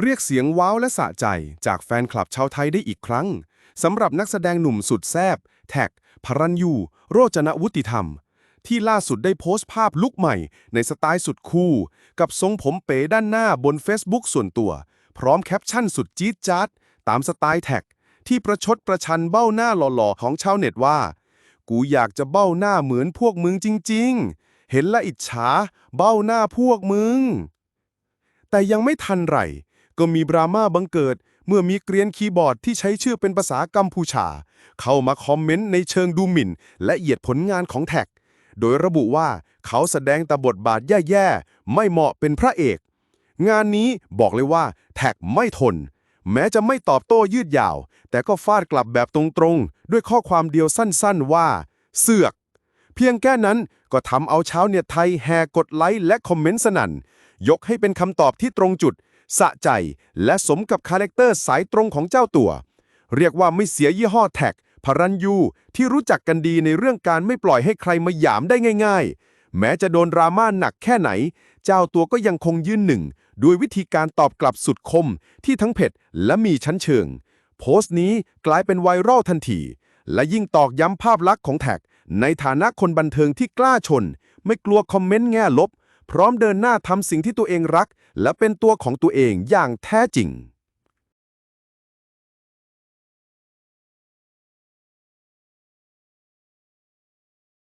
เรียกเสียงว้าวและสะใจจากแฟนคลับชาวไทยได้อีกครั้งสำหรับนักแสดงหนุ่มสุดแซบแท็ก พรัญยู โรจนวุติธรรม ที่ล่าสุดได้โพสต์ภาพลุคใหม่ ในสไตล์สุดคูลกับทรงผมเป๋ด้านหน้าบน Facebook ส่วนตัว พร้อมแคปชั่นสุดจี๊ดจ๊าดตามสไตล์แท็ก ที่ประชดประชันเบ้าหน้าหล่อๆ ของชาวเน็ตว่า กูอยากจะเบ้าหน้าเหมือนพวกมึงจริง ๆ เห็นละอิจฉาเบ้าหน้าพวกมึง แต่ยังไม่ทันไร ก็มีดราม่าบังเกิด เมื่อมีเกรียนคีย์บอร์ดที่ใช้ชื่อเป็นภาษากัมพูชา เข้ามาคอมเมนต์ในเชิงดูหมิ่น และเหยียดผลงานของแท็ก โดยระบุว่าเขาแสดงแต่บทบาทแย่ๆ ไม่เหมาะเป็นพระเอก งานนี้บอกเลยว่าแท็กไม่ทน แม้จะไม่ตอบโต้ยืดยาว แต่ก็ฟาดกลับแบบตรงๆ ด้วยข้อความเดียวสั้นๆว่า เสือก เพียงแค่นั้นก็ทำเอาชาวเน็ตไทยแห่กดไลค์และคอมเมนต์สนั่นยกให้เป็นคำตอบที่ตรงจุด สะใจ และสมกับคาแรคเตอร์สายตรงของเจ้าตัว เรียกว่าไม่เสียยี่ห้อแท็ก พรัญยู ที่รู้จักกันดีในเรื่องการไม่ปล่อยให้ใครมาหยามได้ง่าย ๆ แม้จะโดนดราม่าหนักแค่ไหน เจ้าตัวก็ยังคงยืนหนึ่ง ด้วยวิธีการตอบกลับสุดคม ที่ทั้งเผ็ดและมีชั้นเชิง โพสต์นี้กลายเป็นไวรัลทันที และยิ่งตอกย้ำภาพลักษณ์ของแท็ก ในฐานะคนบันเทิงที่กล้าชน ไม่กลัวคอมเมนต์แง่ลบ พร้อมเดินหน้าทำสิ่งที่ตัวเองรัก และเป็นตัวของตัวเองอย่างแท้จริง